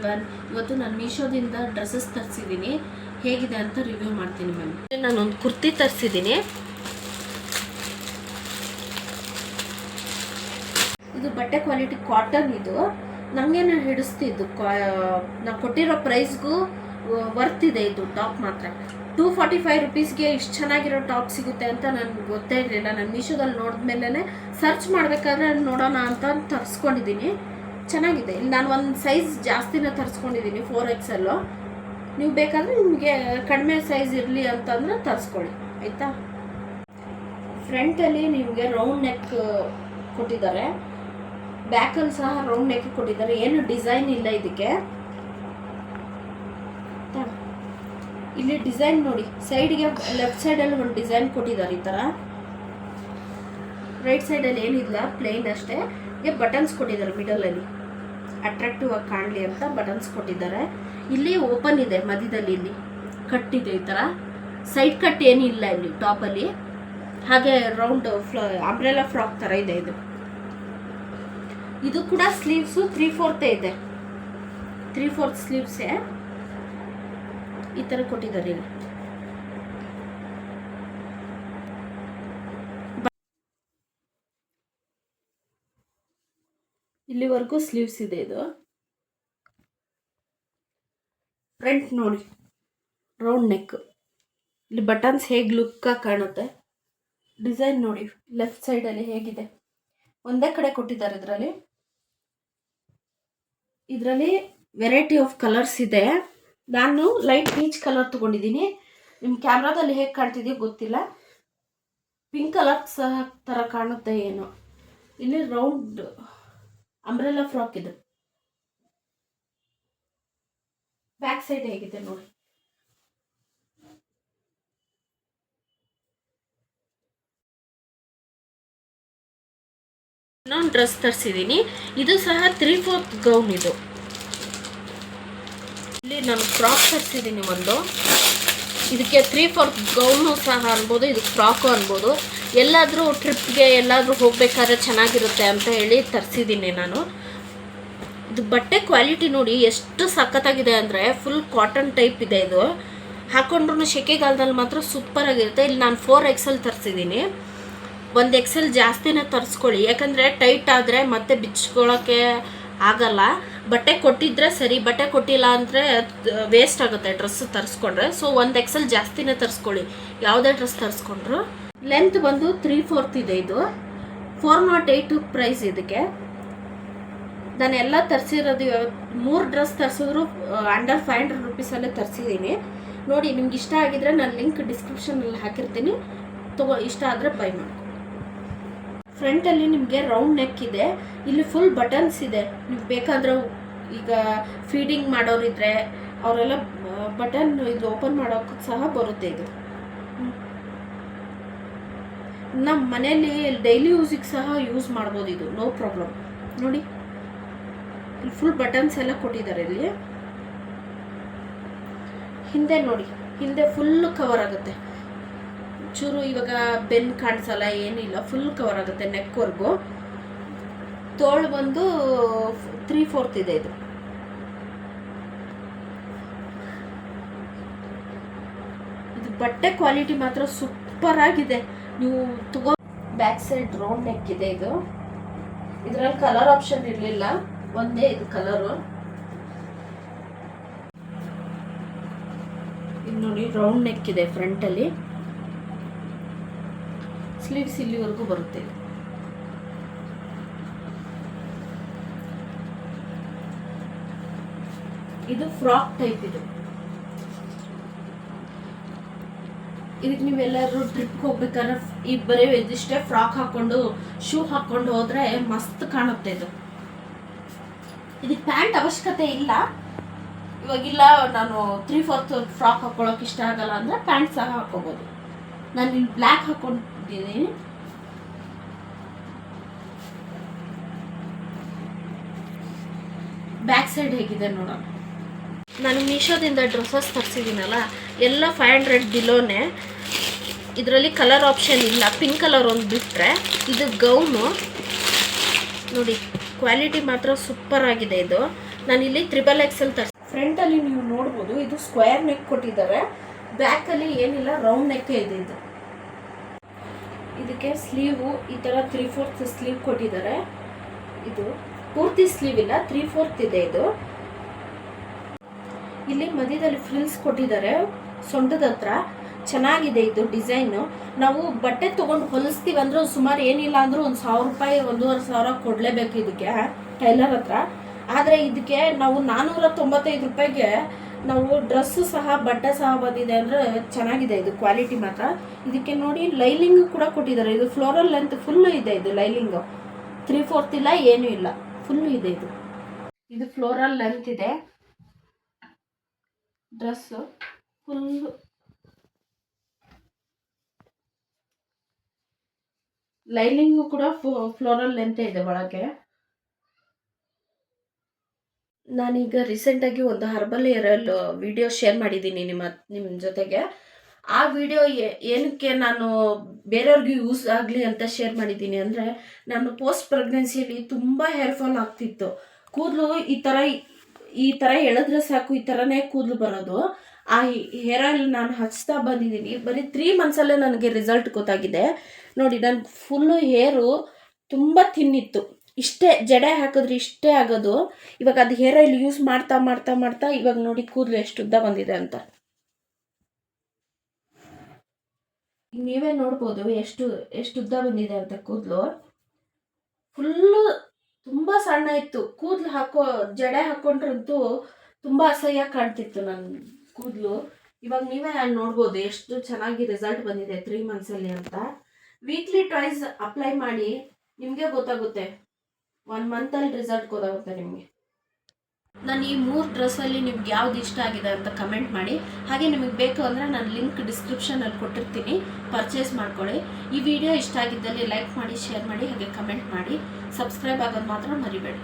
Everyone ಇವತ್ತು ನಾನು ಮೀಶೋದಿಂದ dresses ತರಿಸಿದ್ದೀನಿ. ಹೇಗಿದೆ ಅಂತ ರಿವ್ಯೂ ಮಾಡ್ತೀನಿ ಮ್ಯಾಮ್. ನಾನೊಂದು ಕುರ್ತಿ ತರಿಸಿದ್ದೀನಿ. ಇದು ಬಟ್ಟೆ ಕ್ವಾಲಿಟಿ ಕಾಟನ್ ಇದು. ನನಗೇನು ಹಿಡಿಸ್ತಿದ್ದು. ನಾವು ಕೊಟ್ಟಿರೋ ಪ್ರೈಸ್ಗೂ ವರ್ತ್ ಇದೆ ಇದು ಟಾಪ್ ಮಾತ್ರ. ಟೂ ಫಾರ್ಟಿ ಫೈವ್ ರುಪೀಸ್ಗೆ ಇಷ್ಟು ಚೆನ್ನಾಗಿರೋ ಟಾಪ್ ಸಿಗುತ್ತೆ ಅಂತ ನನಗೆ ಗೊತ್ತೇ ಇರಲಿಲ್ಲ. ನಾನು ಮೀಶೋದಲ್ಲಿ ನೋಡಿದ್ಮೇಲೆ ಸರ್ಚ್ ಮಾಡಬೇಕಾದ್ರೆ ನೋಡೋಣ ಅಂತ ತರಿಸ್ಕೊಂಡಿದ್ದೀನಿ. ಚೆನ್ನಾಗಿದೆ. ಇಲ್ಲಿ ನಾನು ಒಂದು ಸೈಜ್ ಜಾಸ್ತಿನ ತರಿಸ್ಕೊಂಡಿದ್ದೀನಿ ಫೋರ್ ಎಕ್ಸಲ್ಲು ನೀವು ಬೇಕಾದರೆ ನಿಮಗೆ ಕಡಿಮೆ ಸೈಜ್ ಇರಲಿ ಅಂತಂದರೆ ತರಿಸ್ಕೊಳ್ಳಿ. ಆಯಿತಾ? ಫ್ರಂಟಲ್ಲಿ ನಿಮಗೆ ರೌಂಡ್ ನೆಕ್ ಕೊಟ್ಟಿದ್ದಾರೆ. ಬ್ಯಾಕಲ್ಲಿ ಸಹ ರೌಂಡ್ ನೆಕ್ ಕೊಟ್ಟಿದ್ದಾರೆ. ಏನು ಡಿಸೈನ್ ಇಲ್ಲ ಇದಕ್ಕೆ. ಇಲ್ಲಿ ಡಿಸೈನ್ ನೋಡಿ. ಸೈಡ್ಗೆ ಲೆಫ್ಟ್ ಸೈಡಲ್ಲಿ ಒಂದು ಡಿಸೈನ್ ಕೊಟ್ಟಿದ್ದಾರೆ ಈ ಥರ ರೈಟ್ ಸೈಡಲ್ಲಿ ಏನಿಲ್ಲ ಪ್ಲೇನ್ ಅಷ್ಟೇ. ಬಟನ್ಸ್ ಕೊಟ್ಟಿದ್ದಾರೆ ಮಿಡಲಲ್ಲಿ ಅಟ್ರಾಕ್ಟಿವ್ ಆಗಿ ಕಾಣಲಿ ಅಂತ ಬಟನ್ಸ್ ಕೊಟ್ಟಿದ್ದಾರೆ. ಇಲ್ಲಿ ಓಪನ್ ಇದೆ, ಮಧ್ಯದಲ್ಲಿ ಇಲ್ಲಿ. ಕಟ್ಟಿದೆ ಈ ಥರ ಸೈಡ್ ಕಟ್ ಏನಿಲ್ಲ ಇಲ್ಲಿ ಟಾಪಲ್ಲಿ ಹಾಗೆ ರೌಂಡ್ ಫ್ಲಾ ಅಂಬ್ರೆಲಾ ಫ್ರಾಕ್ ಥರ ಇದೆ ಇದು. ಇದು ಕೂಡ ಸ್ಲೀವ್ಸು ತ್ರೀ ಫೋರ್ತೇ ಇದೆ. ತ್ರೀ ಫೋರ್ತ್ ಸ್ಲೀವ್ಸೇ ಈ ಥರ ಕೊಟ್ಟಿದ್ದಾರೆ ಇಲ್ಲಿ. ಇಲ್ಲಿವರೆಗೂ ಸ್ಲೀವ್ಸ್ ಇದೆ ಇದು. ಫ್ರಂಟ್ ನೋಡಿ ರೌಂಡ್ ನೆಕ್ ಇಲ್ಲಿ ಬಟನ್ಸ್ ಹೇಗೆ ಲುಕ್ಕಾಗಿ ಕಾಣುತ್ತೆ? ಡಿಸೈನ್ ನೋಡಿ ಲೆಫ್ಟ್ ಸೈಡಲ್ಲಿ ಹೇಗಿದೆ. ಒಂದೇ ಕಡೆ ಕೊಟ್ಟಿದ್ದಾರೆ ಇದರಲ್ಲಿ. ಇದರಲ್ಲಿ ವೆರೈಟಿ ಆಫ್ ಕಲರ್ಸ್ ಇದೆ. ನಾನು ಲೈಟ್ ಪೀಚ್ ಕಲರ್ ತಗೊಂಡಿದ್ದೀನಿ. ನಿಮ್ಮ ಕ್ಯಾಮ್ರಾದಲ್ಲಿ ಹೇಗೆ ಕಾಣ್ತಿದೆಯೋ ಗೊತ್ತಿಲ್ಲ. ಪಿಂಕ್ ಕಲರ್ ಸಹ ಥರ ಕಾಣುತ್ತೆ ಏನೋ. ಇಲ್ಲಿ ರೌಂಡ್ ಅಂಬ್ರೆಲಾ ಫ್ರಾಕ್ ಇದು. ಬ್ಯಾಕ್ ಸೈಡ್ ಹೇಗಿದೆ ನೋಡಿ. ಇನ್ನೊಂದು ಡ್ರೆಸ್ ತರಿಸಿದ್ದೀನಿ ಇದು ಸಹ ತ್ರೀ ಫೋರ್ತ್ ಗೌನ್ ಇದು. ಇಲ್ಲಿ ನಾನು ಫ್ರಾಕ್ ತರಿಸಿದ್ದೀನಿ ಒಂದು. ಇದಕ್ಕೆ ತ್ರೀ ಫೋರ್ತ್ ಗೌನು ಸಹ ಅನ್ಬೋದು, ಇದಕ್ಕೆ ಫ್ರಾಕು ಅನ್ಬೋದು. ಎಲ್ಲಾದರೂ ಟ್ರಿಪ್ಗೆ ಎಲ್ಲಾದರೂ ಹೋಗಬೇಕಾದ್ರೆ ಚೆನ್ನಾಗಿರುತ್ತೆ ಅಂತ ಹೇಳಿ ತರಿಸಿದ್ದೀನಿ ನಾನು. ಇದು ಬಟ್ಟೆ ಕ್ವಾಲಿಟಿ ನೋಡಿ ಎಷ್ಟು ಸಖತ್ತಾಗಿದೆ ಅಂದರೆ ಫುಲ್ ಕಾಟನ್ ಟೈಪ್ ಇದೆ ಇದು. ಹಾಕೊಂಡ್ರೂ ಸೆಕೆಗಾಲದಲ್ಲಿ ಮಾತ್ರ ಸೂಪರ್ ಆಗಿರುತ್ತೆ. ಇಲ್ಲಿ ನಾನು ಫೋರ್ ಎಕ್ಸೆಲ್ ತರಿಸಿದ್ದೀನಿ. ಒಂದು ಎಕ್ಸೆಲ್ ಜಾಸ್ತಿನೇ ತರಿಸ್ಕೊಳ್ಳಿ. ಯಾಕಂದರೆ ಟೈಟ್ ಆದರೆ ಮತ್ತೆ ಬಿಚ್ಕೊಳ್ಳೋಕ್ಕೆ ಆಗಲ್ಲ. ಬಟ್ಟೆ ಕೊಟ್ಟಿದ್ರೆ ಸರಿ, ಬಟ್ಟೆ ಕೊಟ್ಟಿಲ್ಲ ಅಂದರೆ ವೇಸ್ಟ್ ಆಗುತ್ತೆ ಡ್ರೆಸ್ ತರಿಸ್ಕೊಂಡ್ರೆ. ಸೊ ಒಂದು ಎಕ್ಸೆಲ್ ಜಾಸ್ತಿನೇ ತರಿಸ್ಕೊಳ್ಳಿ. ಯಾವುದೇ ಡ್ರೆಸ್ ತರಿಸ್ಕೊಂಡ್ರು? ಲೆಂತ್ ಬಂದು ತ್ರೀ ಫೋರ್ತ್ ಇದೆ ಇದು. ಫೋರ್ ನಾಟ್ ಏಯ್ಟು ಪ್ರೈಸ್ ಇದಕ್ಕೆ. ನಾನು ಎಲ್ಲ ತರಿಸಿರೋದು ಮೂರು ಡ್ರೆಸ್ ತರಿಸಿದ್ರು ಅಂಡರ್ ಫೈವ್ ಹಂಡ್ರೆಡ್ ರುಪೀಸಲ್ಲೇ ತರಿಸಿದ್ದೀನಿ. ನೋಡಿ, ನಿಮ್ಗೆ ಇಷ್ಟ ಆಗಿದ್ರೆ ನಾನು ಲಿಂಕ್ ಡಿಸ್ಕ್ರಿಪ್ಷನಲ್ಲಿ ಹಾಕಿರ್ತೀನಿ. ತಗೋ, ಇಷ್ಟ ಆದರೆ ಬೈ ಮಾಡಿ. ಫ್ರಂಟಲ್ಲಿ ನಿಮಗೆ ರೌಂಡ್ ನೆಕ್ ಇದೆ. ಇಲ್ಲಿ ಫುಲ್ ಬಟನ್ಸ್ ಇದೆ. ನೀವು ಬೇಕಾದ್ರೆ ಈಗ ಫೀಡಿಂಗ್ ಮಾಡೋರಿದ್ರೆ, ಅವರೆಲ್ಲ ಬಟನ್ ಇದು ಓಪನ್ ಮಾಡೋಕ್ಕೂ ಸಹ ಬರುತ್ತೆ ಇದು. ನಮ್ಮ ಮನೆಯಲ್ಲಿ ಡೈಲಿ ಯೂಸಿಗೆ ಸಹ ಯೂಸ್ ಮಾಡ್ಬೋದು ಇದು. ನೋ ಪ್ರಾಬ್ಲಮ್ ನೋಡಿ ಫುಲ್ ಬಟನ್ಸ್ ಎಲ್ಲ ಕೊಟ್ಟಿದ್ದಾರೆ ಇಲ್ಲಿ. ಹಿಂದೆ ನೋಡಿ, ಹಿಂದೆ ಫುಲ್ ಕವರ್ ಆಗುತ್ತೆ. ಚೂರು ಇವಾಗ ಬೆನ್ ಕಾಣಿಸಲ್ಲ, ಏನಿಲ್ಲ ಫುಲ್ ಕವರ್ ಆಗುತ್ತೆ ನೆಕ್ವರೆಗೂ ತೋಳು ಬಂದು ತ್ರೀ ಫೋರ್ತ್ ಇದೆ ಇದು. ಇದು ಬಟ್ಟೆ ಕ್ವಾಲಿಟಿ ಮಾತ್ರ ಸೂಪರ್ ಆಗಿದೆ. ನೀವು ತಗೋ ಬ್ಯಾಕ್ ಸೈಡ್ ರೌಂಡ್ ನೆಕ್ ಇದೆ ಇದು. ಇದರಲ್ಲಿ ಕಲರ್ ಆಪ್ಷನ್ ಇರಲಿಲ್ಲ. ಒಂದೇ ಇದು ಕಲರು ಇದು ನೋಡಿ ರೌಂಡ್ ನೆಕ್ ಇದೆ ಫ್ರಂಟಲ್ಲಿ ಸ್ಲೀವ್ಸ್ ಇಲ್ಲಿವರೆಗೂ ಬರುತ್ತೆ. ಇದು ಫ್ರಾಕ್ ಟೈಪ್ ಇದು. ಇದಕ್ಕೆ ನೀವೆಲ್ಲರೂ ಟ್ರಿಪ್ಗೆ ಹೋಗ್ಬೇಕಾದ್ರೆ ಈ ಬರೀ ಇದಿಷ್ಟೇ ಫ್ರಾಕ್ ಹಾಕೊಂಡು ಶೂ ಹಾಕ್ಕೊಂಡು ಹೋದ್ರೆ ಮಸ್ತ್ ಕಾಣುತ್ತೆ ಇದು. ಇದಕ್ಕೆ ಪ್ಯಾಂಟ್ ಅವಶ್ಯಕತೆ ಇಲ್ಲ. ಇವಾಗಿಲ್ಲ ನಾನು ತ್ರೀ ಫೋರ್ತ್ ಫ್ರಾಕ್ ಹಾಕ್ಕೊಳ್ಳೋಕೆ ಇಷ್ಟ ಆಗಲ್ಲ ಅಂದರೆ ಪ್ಯಾಂಟ್ ಸಹ ಹಾಕ್ಕೋಬೋದು. ನಾನು ಇಲ್ಲಿ ಬ್ಲ್ಯಾಕ್ ಹಾಕೊಂಡಿದ್ದೀನಿ. ಬ್ಯಾಕ್ ಸೈಡ್ ಹೇಗಿದೆ ನೋಡೋಣ. ನಾನು ಮೀಶೋದಿಂದ ಡ್ರೆಸ್ಸಸ್ ತರಿಸಿದ್ದೀನಲ್ಲ, ಎಲ್ಲ ಫೈವ್ ಹಂಡ್ರೆಡ್ ಬಿಲೋನೆ ಇದರಲ್ಲಿ ಕಲರ್ ಆಪ್ಷನ್ ಇಲ್ಲ ಪಿಂಕ್ ಕಲರ್ ಒಂದು ಬಿಟ್ಟರೆ ಇದು ಗೌನು. ನೋಡಿ ಕ್ವಾಲಿಟಿ ಮಾತ್ರ ಸೂಪರ್ ಆಗಿದೆ ಇದು. ನಾನಿಲ್ಲಿ ತ್ರಿಬಲ್ ಎಕ್ಸೆಲ್ ತರ್ಸ ಫ್ರಂಟಲ್ಲಿ ನೀವು ನೋಡ್ಬೋದು, ಇದು ಸ್ಕ್ವೇರ್ ನೆಕ್ ಕೊಟ್ಟಿದ್ದಾರೆ. ಬ್ಯಾಕಲ್ಲಿ ಏನಿಲ್ಲ ರೌಂಡ್ ನೆಕ್ ಇದೆ ಇದು. ಇದಕ್ಕೆ ಸ್ಲೀವು ಈ ಥರ ತ್ರೀ ಫೋರ್ತ್ ಸ್ಲೀವ್ ಕೊಟ್ಟಿದ್ದಾರೆ. ಇದು ಪೂರ್ತಿ ಸ್ಲೀವ್ ಇಲ್ಲ ತ್ರೀ ಫೋರ್ತ್ ಇದೆ ಇದು. ಇಲ್ಲಿ ಮಧ್ಯದಲ್ಲಿ ಫ್ರಿಲ್ಸ್ ಕೊಟ್ಟಿದ್ದಾರೆ. ಸೊಂಟದ ಹತ್ರ. ಚೆನ್ನಾಗಿದೆ ಇದು ಡಿಸೈನು ನಾವು ಬಟ್ಟೆ ತೊಗೊಂಡು ಹೊಲಿಸ್ತೀವಿ ಅಂದ್ರೆ ಸುಮಾರು ಏನಿಲ್ಲ ಅಂದರೂ ಒಂದು ಸಾವಿರ ರೂಪಾಯಿ, ಒಂದೂವರೆ ಸಾವಿರ ಕೊಡಲೇಬೇಕು ಇದಕ್ಕೆ, ಟೈಲರ್ ಹತ್ರ. ಆದರೆ ಇದಕ್ಕೆ ನಾವು ನಾನ್ನೂರ ತೊಂಬತ್ತೈದು ರೂಪಾಯಿಗೆ ನಾವು ಡ್ರೆಸ್ಸು ಸಹ, ಬಟ್ಟೆ ಸಹ ಬಂದಿದೆ ಅಂದರೆ ಚೆನ್ನಾಗಿದೆ ಇದು ಕ್ವಾಲಿಟಿ ಮಾತ್ರ. ಇದಕ್ಕೆ ನೋಡಿ ಲೈಲಿಂಗ್ ಕೂಡ ಕೊಟ್ಟಿದ್ದಾರೆ. ಇದು ಫ್ಲೋರಲ್ ಲೆಂತ್ ಫುಲ್ಲು ಇದೆ ಇದು ಲೈಲಿಂಗು ತ್ರೀ ಫೋರ್ತ್ ಇಲ್ಲ, ಏನೂ ಇಲ್ಲ. ಫುಲ್ಲು ಇದೆ ಇದು. ಇದು ಫ್ಲೋರಲ್ ಲೆಂತ್ ಇದೆ. ಡ್ರೆಸ್ಸು ಫುಲ್ ಲೈನಿಂಗು ಕೂಡ ಫ್ಲೋರಲ್ ಲೆಂತ್ ಇದೆ ಒಳಗೆ. ನಾನೀಗ ರೀಸೆಂಟಾಗಿ ಒಂದು ಹರ್ಬಲ್ ಏರಲ್ ವಿಡಿಯೋ ಶೇರ್ ಮಾಡಿದ್ದೀನಿ ನಿಮ್ಮ ನಿಮ್ಮ ಜೊತೆಗೆ. ಆ ವಿಡಿಯೋ ಏನಕ್ಕೆ ನಾನು ಬೇರೆಯವ್ರಿಗೆ ಯೂಸ್ ಆಗಲಿ ಅಂತ ಶೇರ್ ಮಾಡಿದ್ದೀನಿ ಅಂದರೆ, ನಾನು ಪೋಸ್ಟ್ ಪ್ರೆಗ್ನೆನ್ಸಿಯಲ್ಲಿ ತುಂಬ ಹೇರ್ ಫಾಲ್ ಆಗ್ತಿತ್ತು. ಕೂದಲು ಈ ಥರ ಈ ಥರ ಎಳೆದ್ರೆ ಸಾಕು, ಈ ತರನೇ ಕೂದಲು ಬರೋದು. ಆ ಹೇರ್ ಆಯಿಲ್ ನಾನು ಹಚ್ತಾ ಬಂದಿದ್ದೀನಿ. ಬರೀ ತ್ರೀ ಮಂತ್ಸಲ್ಲೇ ನನಗೆ ರಿಸಲ್ಟ್ ಗೊತ್ತಾಗಿದೆ. ನೋಡಿ ನನ್ನ ಫುಲ್ಲು ಹೇರು ತುಂಬ ತಿನ್ನಿತ್ತು ಇಷ್ಟೇ, ಜಡೆ ಹಾಕಿದ್ರೆ ಇಷ್ಟೇ ಆಗೋದು. ಇವಾಗ ಅದು ಹೇರ್ ಆಯಿಲ್ ಯೂಸ್ ಮಾಡ್ತಾ ಮಾಡ್ತಾ ಮಾಡ್ತಾ ಇವಾಗ ನೋಡಿ ಕೂದಲು ಎಷ್ಟು ಉದ್ದ ಬಂದಿದೆ ಅಂತ. ನೀವೇ ನೋಡ್ಬೋದು ಎಷ್ಟು ಎಷ್ಟು ಉದ್ದ ಬಂದಿದೆ ಅಂತ ಕೂದಲು. ಫುಲ್ಲು ತುಂಬ ಸಣ್ಣ ಇತ್ತು. ಕೂದಲು ಹಾಕೋ, ಜಡೆ ಹಾಕೊಂಡ್ರಂತೂ ತುಂಬ ಅಸಹ್ಯ ಕಾಣ್ತಿತ್ತು ನನ್ನ ಕೂದಲು. ಇವಾಗ ನೀವೇ ನೋಡ್ಬೋದು ಎಷ್ಟು ಚೆನ್ನಾಗಿ ರಿಸಲ್ಟ್ ಬಂದಿದೆ ತ್ರೀ ಮಂತ್ಸಲ್ಲಿ ಅಂತ. ವೀಕ್ಲಿ ಟ್ರೈಸ್ ಅಪ್ಲೈ ಮಾಡಿ ನಿಮಗೆ ಗೊತ್ತಾಗುತ್ತೆ. ಒನ್ ಮಂತಲ್ಲಿ ರಿಸಲ್ಟ್ ಗೊತ್ತಾಗುತ್ತೆ ನಿಮಗೆ. ನಾನು ಈ ಮೂರು ಡ್ರೆಸ್ಸಲ್ಲಿ ನಿಮ್ಗೆ ಯಾವ್ದು ಇಷ್ಟ ಆಗಿದೆ ಅಂತ ಕಮೆಂಟ್ ಮಾಡಿ. ಹಾಗೆ ನಿಮಗೆ ಬೇಕು ಅಂದರೆ ನಾನು ಲಿಂಕ್ ಡಿಸ್ಕ್ರಿಪ್ಷನಲ್ಲಿ ಕೊಟ್ಟಿರ್ತೀನಿ. ಪರ್ಚೇಸ್ ಮಾಡ್ಕೊಳ್ಳಿ. ಈ ವಿಡಿಯೋ ಇಷ್ಟ ಆಗಿದ್ದಲ್ಲಿ ಲೈಕ್ ಮಾಡಿ ಶೇರ್ ಮಾಡಿ, ಹಾಗೆ ಕಮೆಂಟ್ ಮಾಡಿ. ಸಬ್ಸ್ಕ್ರೈಬ್ ಆಗೋದು ಮಾತ್ರ ಮರಿಬೇಡಿ.